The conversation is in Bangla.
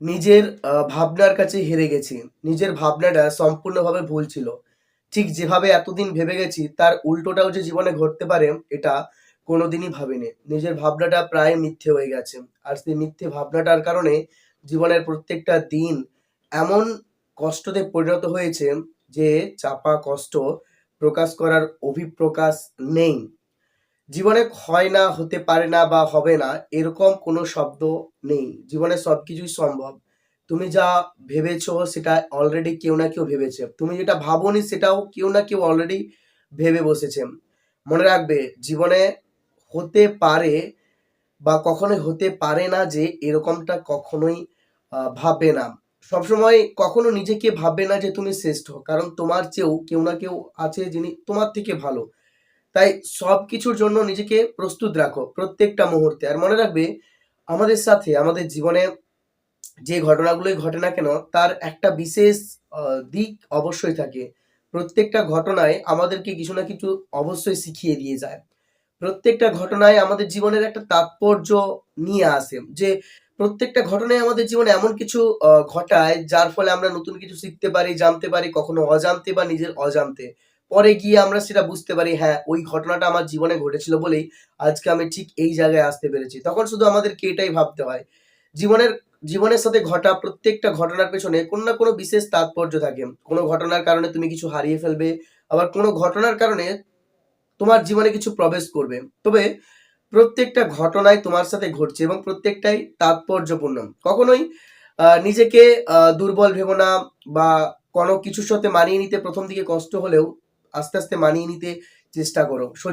নিজের ভাবনার কাছে হেরে গেছি। নিজের ভাবনাটা সম্পূর্ণভাবে ভুল ছিল। ঠিক যেভাবে এতদিন ভেবে গেছি, তার উল্টোটাও যে জীবনে ঘটতে পারে, এটা কোনোদিনই ভাবিনি। নিজের ভাবনাটা প্রায় মিথ্যে হয়ে গেছে। আর সেই মিথ্যে ভাবনাটার কারণে জীবনের প্রত্যেকটা দিন এমন কষ্টতে পরিণত হয়েছে যে চাপা কষ্ট প্রকাশ করার অভিপ্রকাশ নেই। জীবনে হয় না হতে পারে না বা হবে না, এরকম কোনো শব্দ নেই। জীবনে সব কিছুই সম্ভব। তুমি যা ভেবেছো সেটা অলরেডি কেউ না কেউ ভেবেছে। তুমি যেটা ভাবোনি সেটাও কেউ না কেউ অলরেডি ভেবে বসেছে। মনে রাখবে, জীবনে হতে পারে বা কখনোই হতে পারে না যে এরকমটা কখনোই ভাববে না। সবসময় কখনো নিজেকে ভাববে না যে তুমি শ্রেষ্ঠ, কারণ তোমার চেয়েও কেউ না কেউ আছে যিনি তোমার থেকে ভালো। তাই সব কিছুর জন্য নিজেকে প্রস্তুত রাখো প্রত্যেকটা মুহূর্তে। আর মনে রাখবে, আমাদের সাথে, আমাদের জীবনে যে ঘটনাগুলোই ঘটে না কেন, তার একটা বিশেষ দিক অবশ্যই থাকে। প্রত্যেকটা ঘটনায় আমাদেরকে কিছু না কিছু অবশ্যই শিখিয়ে দিয়ে যায়। প্রত্যেকটা ঘটনায় আমাদের জীবনের একটা তাৎপর্য নিয়ে আসে। যে প্রত্যেকটা ঘটনায় আমাদের জীবনে এমন কিছু ঘটায়, যার ফলে আমরা নতুন কিছু শিখতে পারি, জানতে পারি, কখনো অজান্তে বা নিজের অজান্তে। পরে গিয়ে আমরা সেটা বুঝতে পারি হ্যাঁ ওই ঘটনাটা আমার জীবনে ঘটেছিল বলেই আজকে আমি ঠিক এই জায়গায় আসতে পেরেছি। তখন শুধু আমাদেরকে এটাই ভাবতে হয়? জীবনের জীবনের সাথে ঘটা প্রত্যেকটা ঘটনার পেছনে কোনো না কোনো বিশেষ তাৎপর্য থাকে। কোনো ঘটনার কারণে তুমি কিছু হারিয়ে ফেলবে, আবার কোনো ঘটনার কারণে তোমার জীবনে কিছু প্রবেশ করবে। তবে প্রত্যেকটা ঘটনাই তোমার সাথে ঘটছে এবং প্রত্যেকটাই তাৎপর্যপূর্ণ। কখনোই নিজেকে দুর্বল ভেবো না বা কোনো কিছুর সাথে মানিয়ে নিতে প্রথম দিকে কষ্ট হলেও আস্তে আস্তে মানিয়ে নিতে চেষ্টা করো।